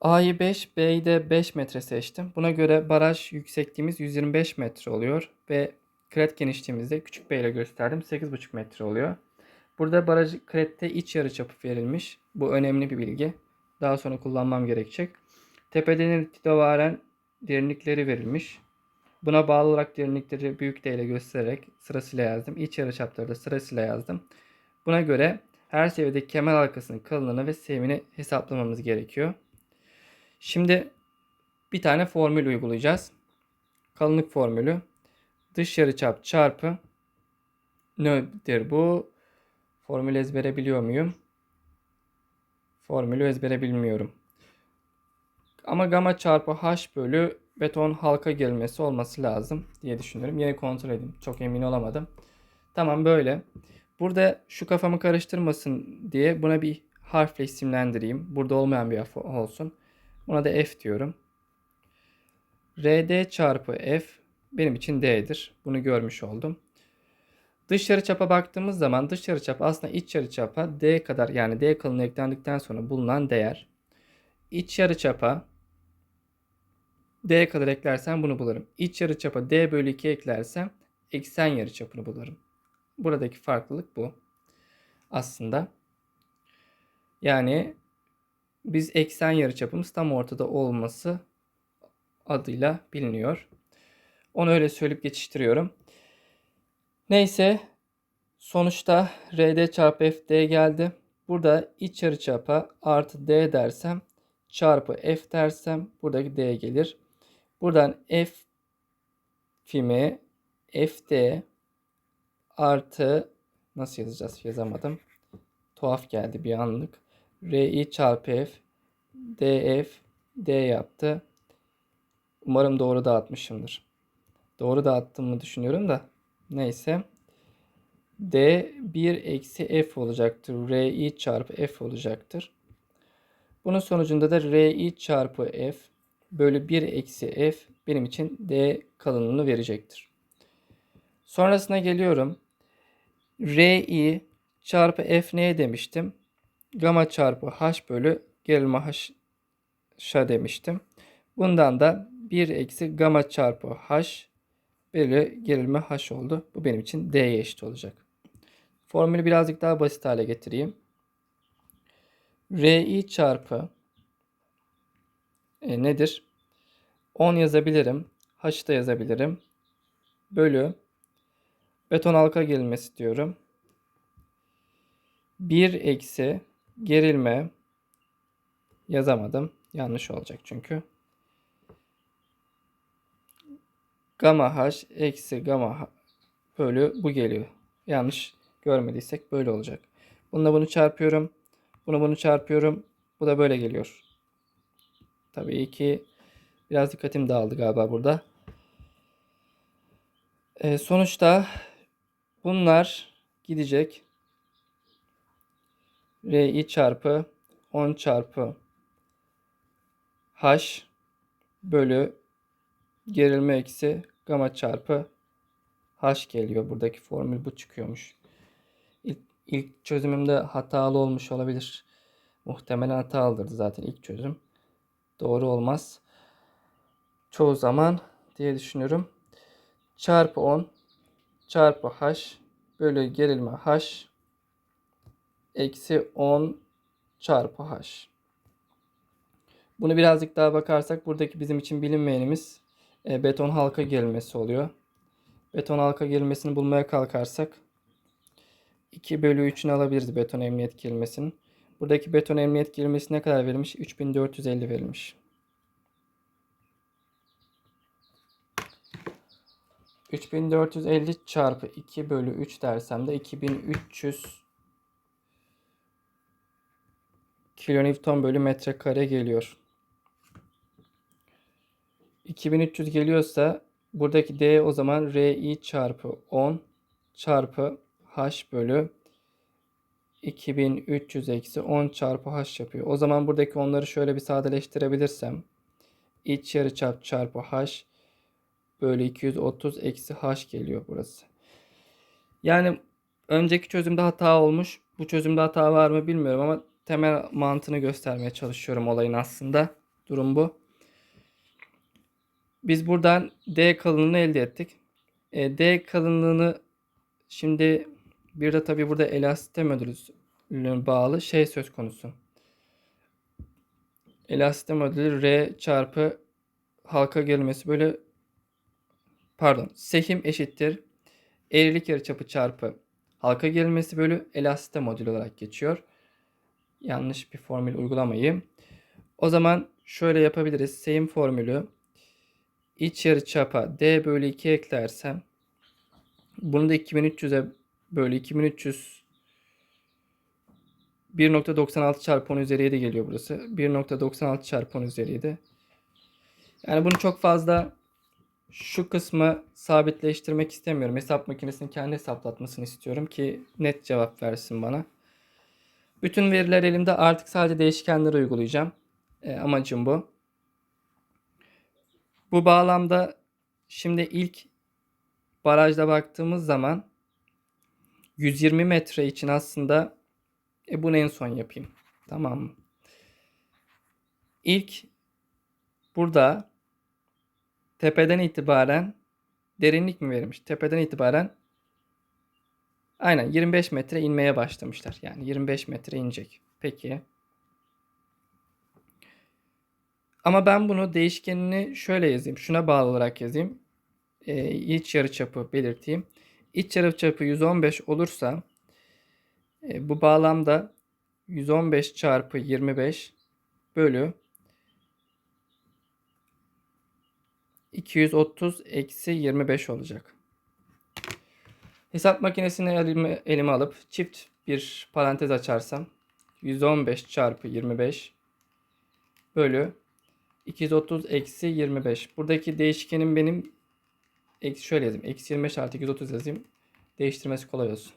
A'yı 5, B'yi de 5 metre seçtim. Buna göre baraj yüksekliğimiz 125 metre oluyor ve kret genişliğimiz de küçük B ile gösterdim 8,5 metre oluyor. Burada baraj krette iç yarıçapı verilmiş. Bu önemli bir bilgi. Daha sonra kullanmam gerekecek. Tepeden itibaren derinlikleri verilmiş. Buna bağlı olarak derinlikleri büyük D ile göstererek sırasıyla yazdım. İç yarıçapları da sırasıyla yazdım. Buna göre her seviyedeki kemer halkasının kalınlığını ve sevimini hesaplamamız gerekiyor. Şimdi bir tane formül uygulayacağız. Kalınlık formülü dış yarıçap çarpı nedir bu? Formülü ezbere biliyor muyum? Formülü ezbere bilmiyorum. Ama gamma çarpı h bölü beton halka gelmesi olması lazım diye düşünüyorum. Yine kontrol edeyim. Çok emin olamadım. Tamam böyle. Burada şu kafamı karıştırmasın diye buna bir harfle isimlendireyim. Burada olmayan bir harf olsun. Buna da f diyorum. rd çarpı f benim için d'dir. Bunu görmüş oldum. Dış yarıçapa baktığımız zaman dış yarıçap aslında iç yarıçapa d kadar yani d kalınlığı eklendikten sonra bulunan değer. İç yarıçapa d kadar eklersem bunu bulurum. İç yarıçapa d bölü 2 eklersem eksen yarıçapını bulurum. Buradaki farklılık bu. Aslında. Yani biz eksen yarıçapımız tam ortada olması adıyla biliniyor. Onu öyle söyleyip geçiştiriyorum. Neyse sonuçta RD çarpı FD geldi. Burada iç yarıçapa artı D dersem çarpı F dersem buradaki D gelir. Buradan F fimi FD artı nasıl yazacağız yazamadım. Tuhaf geldi bir anlık. RI çarpı F DF D yaptı. Umarım doğru dağıtmışımdır. Doğru dağıttığımı düşünüyorum da. Neyse. D 1 eksi F olacaktır. RI çarpı F olacaktır. Bunun sonucunda da RI çarpı F bölü 1 eksi F benim için D kalınlığını verecektir. Sonrasına geliyorum. RI çarpı F neye demiştim? Gamma çarpı H bölü gerilme H'a demiştim. Bundan da 1 eksi gamma çarpı H bölü gerilme H oldu. Bu benim için D'ye eşit olacak. Formülü birazcık daha basit hale getireyim. RI çarpı e, nedir? 10 yazabilirim. H'ı da yazabilirim. Bölü beton halka gerilmesi diyorum. 1 eksi gerilme yazamadım. Yanlış olacak çünkü. Gamma h eksi gamma h bölü bu geliyor. Yanlış görmediysek böyle olacak. Bununla bunu çarpıyorum. Bunu bunu çarpıyorum. Bu da böyle geliyor. Tabii ki biraz dikkatim dağıldı galiba burada. Ee, sonuçta bunlar gidecek. Ri çarpı 10 çarpı h bölü gerilme eksi gamma çarpı h geliyor. Buradaki formül bu çıkıyormuş. İlk, ilk çözümümde hatalı olmuş olabilir. Muhtemelen hatalıdır zaten ilk çözüm. Doğru olmaz. Çoğu zaman diye düşünüyorum. Çarpı 10 çarpı h bölü gerilme h eksi 10 çarpı h. Bunu birazcık daha bakarsak buradaki bizim için bilinmeyenimiz e, beton halka gerilmesi oluyor. Beton halka gerilmesini bulmaya kalkarsak 2 bölü 3'ünü alabiliriz beton emniyet gerilmesinin. Buradaki beton emniyet gerilmesi ne kadar verilmiş? 3450 verilmiş. 3450 çarpı 2 bölü 3 dersem de 2300 kilonewton bölü metrekare geliyor. 2300 geliyorsa buradaki D o zaman RI çarpı 10 çarpı H bölü 2300 eksi 10 çarpı H yapıyor. O zaman buradaki onları şöyle bir sadeleştirebilirsem iç yarıçap çarpı H bölü 230 eksi H geliyor burası. Yani önceki çözümde hata olmuş. Bu çözümde hata var mı bilmiyorum ama temel mantığını göstermeye çalışıyorum olayın aslında. Durum bu. Biz buradan D kalınlığını elde ettik. E, D kalınlığını şimdi bir de tabii burada elastik modülüne bağlı şey söz konusu. Elastik modülü R çarpı halka gelmesi böyle pardon sehim eşittir eğrilik yarıçapı çarpı halka gerilmesi bölü elastik modül olarak geçiyor. Yanlış bir formül uygulamayayım. O zaman şöyle yapabiliriz. Sehim formülü iç yarıçapa d bölü 2 eklersem bunu da 2300'e bölü 2300 1.96 çarpı 10 üzeri 7 geliyor burası. 1.96 çarpı 10 üzeri 7. Yani bunu çok fazla şu kısmı sabitleştirmek istemiyorum. Hesap makinesinin kendi hesaplatmasını istiyorum ki net cevap versin bana. Bütün veriler elimde artık sadece değişkenleri uygulayacağım. E, amacım bu. Bu bağlamda şimdi ilk barajda baktığımız zaman 120 metre için aslında e, bunu en son yapayım. Tamam mı? İlk burada tepeden itibaren derinlik mi verilmiş? Tepeden itibaren aynen 25 metre inmeye başlamışlar. Yani 25 metre inecek. Peki. Ama ben bunu değişkenini şöyle yazayım. Şuna bağlı olarak yazayım. Ee, iç yarıçapı belirteyim. İç yarıçapı 115 olursa e, bu bağlamda 115 çarpı 25 bölü 230 eksi 25 olacak. Hesap makinesini elime, elime alıp çift bir parantez açarsam 115 çarpı 25 bölü 230 eksi 25. Buradaki değişkenim benim eksi şöyle yazayım. Eksi 25 artı 230 yazayım. Değiştirmesi kolay olsun.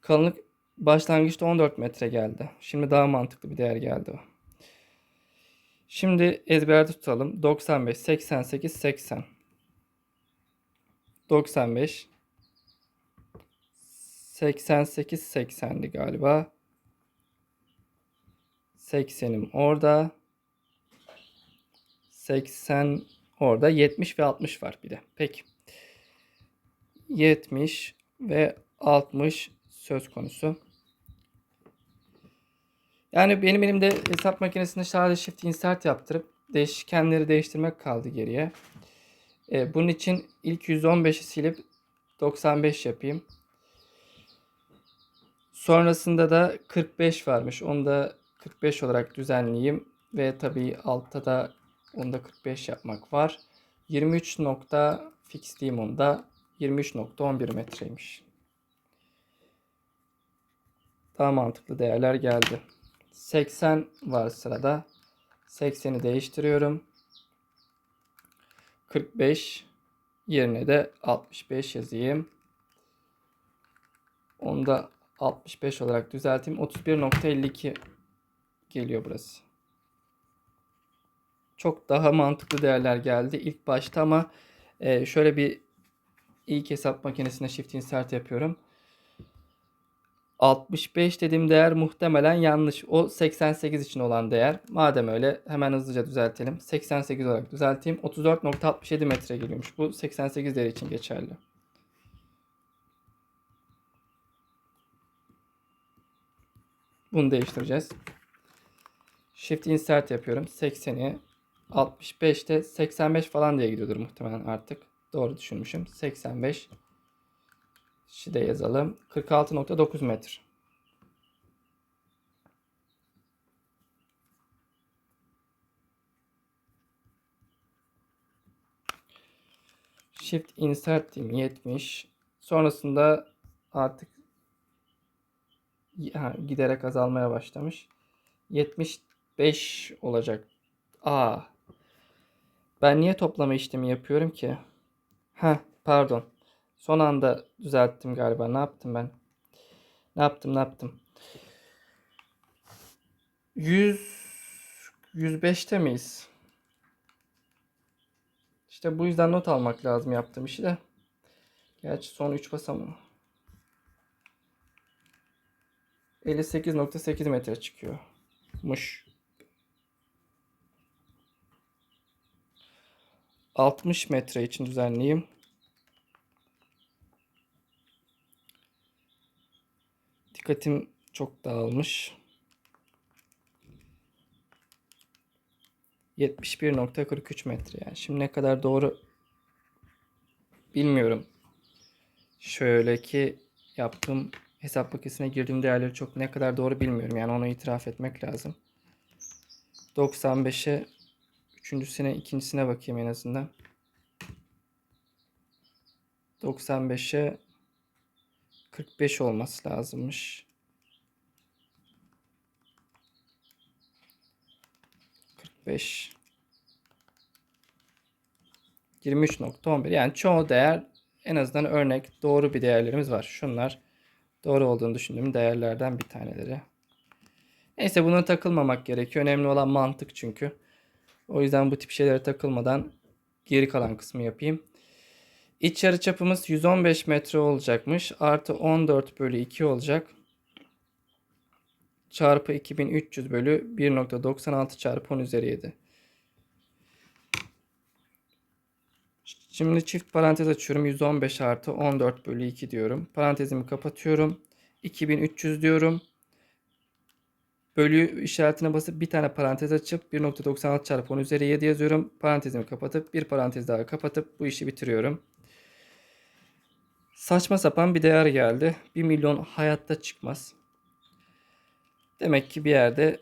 Kalınlık başlangıçta 14 metre geldi. Şimdi daha mantıklı bir değer geldi. Şimdi ezberde tutalım. 95, 88, 80. 95 88 80'di galiba. 80'im orada. 80 orada 70 ve 60 var bir de. Peki. 70 ve 60 söz konusu. Yani benim elimde hesap makinesinde sadece shift insert yaptırıp değişkenleri değiştirmek kaldı geriye. Ee, bunun için ilk 115'i silip 95 yapayım. Sonrasında da 45 varmış. Onu da 45 olarak düzenleyeyim. Ve tabii altta da onda 45 yapmak var. 23 nokta fixleyeyim onda. 23.11 metreymiş. Daha mantıklı değerler geldi. 80 var sırada. 80'i değiştiriyorum. 45 yerine de 65 yazayım. Onu da 65 olarak düzelteyim. 31.52 geliyor burası. Çok daha mantıklı değerler geldi ilk başta ama e, şöyle bir ilk hesap makinesine shift insert yapıyorum. 65 dediğim değer muhtemelen yanlış. O 88 için olan değer. Madem öyle hemen hızlıca düzeltelim. 88 olarak düzelteyim. 34.67 metre geliyormuş. Bu 88 değeri için geçerli. Bunu değiştireceğiz. Shift insert yapıyorum. 80'i 65'te 85 falan diye gidiyordur muhtemelen artık. Doğru düşünmüşüm. 85 Şi de yazalım. 46.9 metre. Shift insert diyeyim 70. Sonrasında artık ha, giderek azalmaya başlamış. 75 olacak. Aa. Ben niye toplama işlemi yapıyorum ki? Ha, pardon. Son anda düzelttim galiba. Ne yaptım ben? Ne yaptım ne yaptım? 100 105'te miyiz? İşte bu yüzden not almak lazım yaptığım işi de. Gerçi son 3 basamı. 58.8 metre çıkıyor. Muş. 60 metre için düzenleyeyim. Dikkatim çok dağılmış. 71.43 metre yani. Şimdi ne kadar doğru bilmiyorum. Şöyle ki yaptığım hesap makinesine girdiğim değerleri çok ne kadar doğru bilmiyorum. Yani onu itiraf etmek lazım. 95'e üçüncüsüne ikincisine bakayım en azından. 95'e 45 olması lazımmış. 45 23.11 yani çoğu değer en azından örnek doğru bir değerlerimiz var. Şunlar doğru olduğunu düşündüğüm değerlerden bir taneleri. Neyse buna takılmamak gerekiyor. Önemli olan mantık çünkü. O yüzden bu tip şeylere takılmadan geri kalan kısmı yapayım. İç yarıçapımız 115 metre olacakmış. Artı 14 bölü 2 olacak. Çarpı 2300 bölü 1.96 çarpı 10 üzeri 7. Şimdi çift parantez açıyorum. 115 artı 14 bölü 2 diyorum. Parantezimi kapatıyorum. 2300 diyorum. Bölü işaretine basıp bir tane parantez açıp 1.96 çarpı 10 üzeri 7 yazıyorum. Parantezimi kapatıp bir parantez daha kapatıp bu işi bitiriyorum. Saçma sapan bir değer geldi. 1 milyon hayatta çıkmaz. Demek ki bir yerde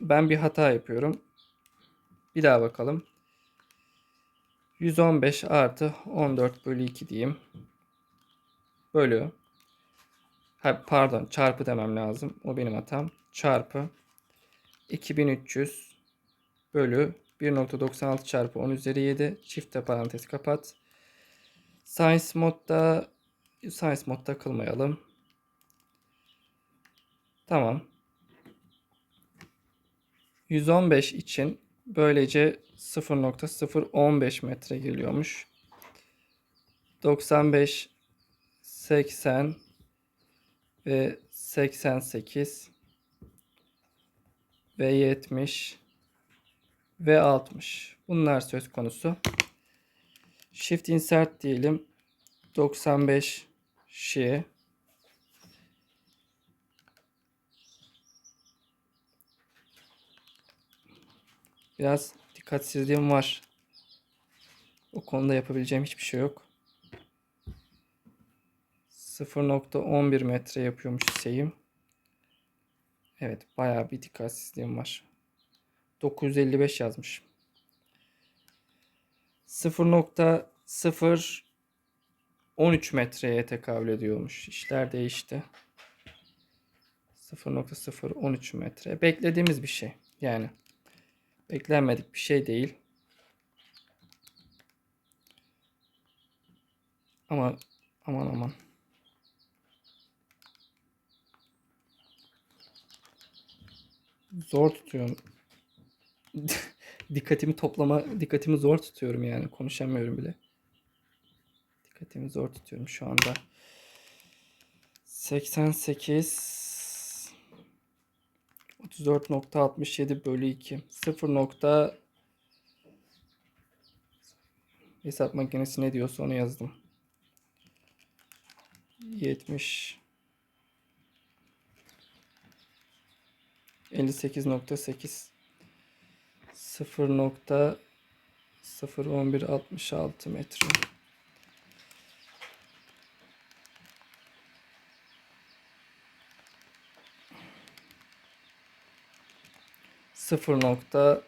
ben bir hata yapıyorum. Bir daha bakalım. 115 artı 14 bölü 2 diyeyim. Bölü. Ha, pardon çarpı demem lazım. O benim hatam. Çarpı 2300 bölü 1.96 çarpı 10 üzeri 7 çifte parantez kapat. Science modda Science modda kılmayalım. Tamam. 115 için böylece 0.015 metre geliyormuş. 95 80 ve 88 ve 70 ve 60. Bunlar söz konusu. Shift insert diyelim. 95 şi Biraz dikkatsizliğim var. O konuda yapabileceğim hiçbir şey yok. 0.11 metre yapıyormuş Hüseyin. Evet bayağı bir dikkatsizliğim var. 955 yazmış. 0.013 metreye tekabül ediyormuş. İşler değişti. 0.013 metre. Beklediğimiz bir şey. Yani beklenmedik bir şey değil. Ama aman aman. Zor tutuyorum. dikkatimi toplama, dikkatimi zor tutuyorum yani. Konuşamıyorum bile. Dikkatimi zor tutuyorum şu anda. 88 34.67 bölü 2 0. Nokta hesap makinesi ne diyorsa onu yazdım. 70 58.8 0.01166 metre. Sıfır nokta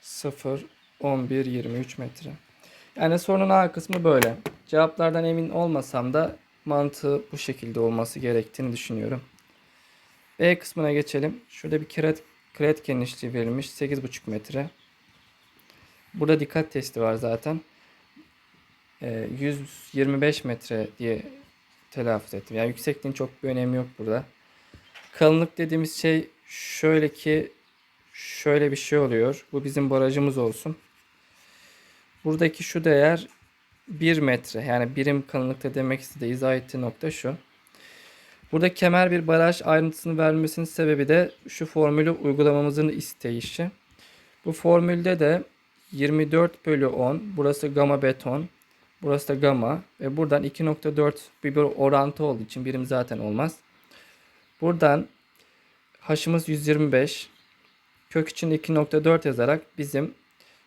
sıfır on bir yirmi üç metre. Yani sorunun A kısmı böyle. Cevaplardan emin olmasam da mantığı bu şekilde olması gerektiğini düşünüyorum. B kısmına geçelim. Şurada bir kiret, kiret genişliği verilmiş. 8,5 metre. Burada dikkat testi var zaten. Ee, 125 metre diye telaffuz ettim. Yani yüksekliğin çok bir önemi yok burada. Kalınlık dediğimiz şey şöyle ki şöyle bir şey oluyor. Bu bizim barajımız olsun. Buradaki şu değer 1 metre. Yani birim kalınlıkta demek istediği izah ettiği nokta şu. Burada kemer bir baraj ayrıntısını vermesinin sebebi de şu formülü uygulamamızın isteyişi. Bu formülde de 24 bölü 10. Burası gamma beton. Burası da gamma. Ve buradan 2.4 bir, bir orantı olduğu için birim zaten olmaz. Buradan H'ımız 125. Kök için 2.4 yazarak bizim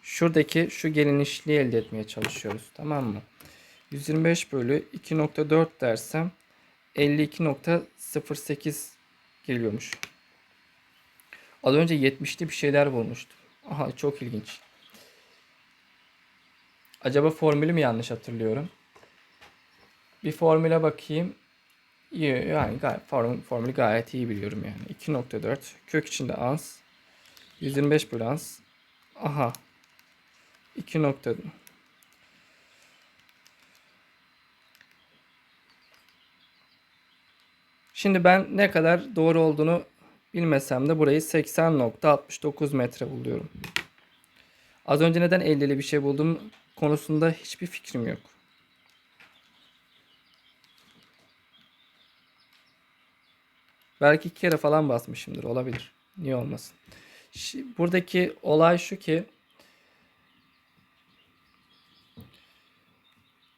şuradaki şu gelinişliği elde etmeye çalışıyoruz. Tamam mı? 125 bölü 2.4 dersem 52.08 geliyormuş. Az önce 70'li bir şeyler bulmuştum. Aha çok ilginç. Acaba formülü mü yanlış hatırlıyorum? Bir formüle bakayım. Yani formülü gayet iyi biliyorum yani. 2.4 kök içinde ans. 125 bölü ans. Aha. 2 nokta. Şimdi ben ne kadar doğru olduğunu bilmesem de burayı 80.69 metre buluyorum. Az önce neden 50'li bir şey buldum konusunda hiçbir fikrim yok. Belki iki kere falan basmışımdır. Olabilir. Niye olmasın? Şi- Buradaki olay şu ki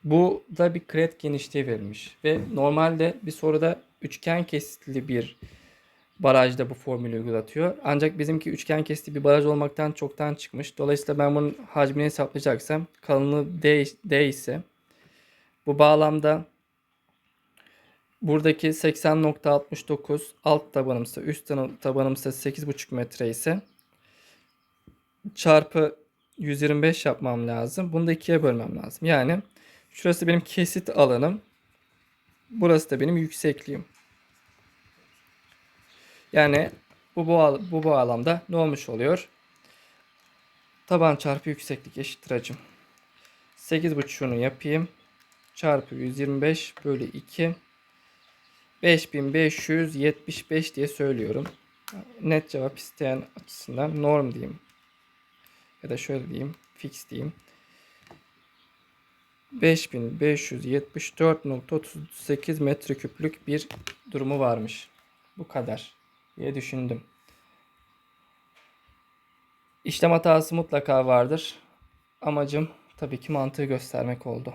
bu da bir kret genişliği verilmiş. Ve normalde bir soruda üçgen kesitli bir barajda bu formülü uygulatıyor. Ancak bizimki üçgen kesitli bir baraj olmaktan çoktan çıkmış. Dolayısıyla ben bunun hacmini hesaplayacaksam kalınlığı D, D ise bu bağlamda buradaki 80.69 alt tabanımsa üst tabanımsa 8,5 metre ise çarpı 125 yapmam lazım. Bunu da ikiye bölmem lazım. Yani şurası benim kesit alanım. Burası da benim yüksekliğim. Yani bu, bu, bu bağlamda ne olmuş oluyor? Taban çarpı yükseklik eşittir hacim. 8,5'unu yapayım. Çarpı 125 bölü 2. 5575 diye söylüyorum. Net cevap isteyen açısından norm diyeyim. Ya da şöyle diyeyim. Fix diyeyim. 5574.38 metreküplük bir durumu varmış. Bu kadar diye düşündüm. İşlem hatası mutlaka vardır. Amacım tabii ki mantığı göstermek oldu.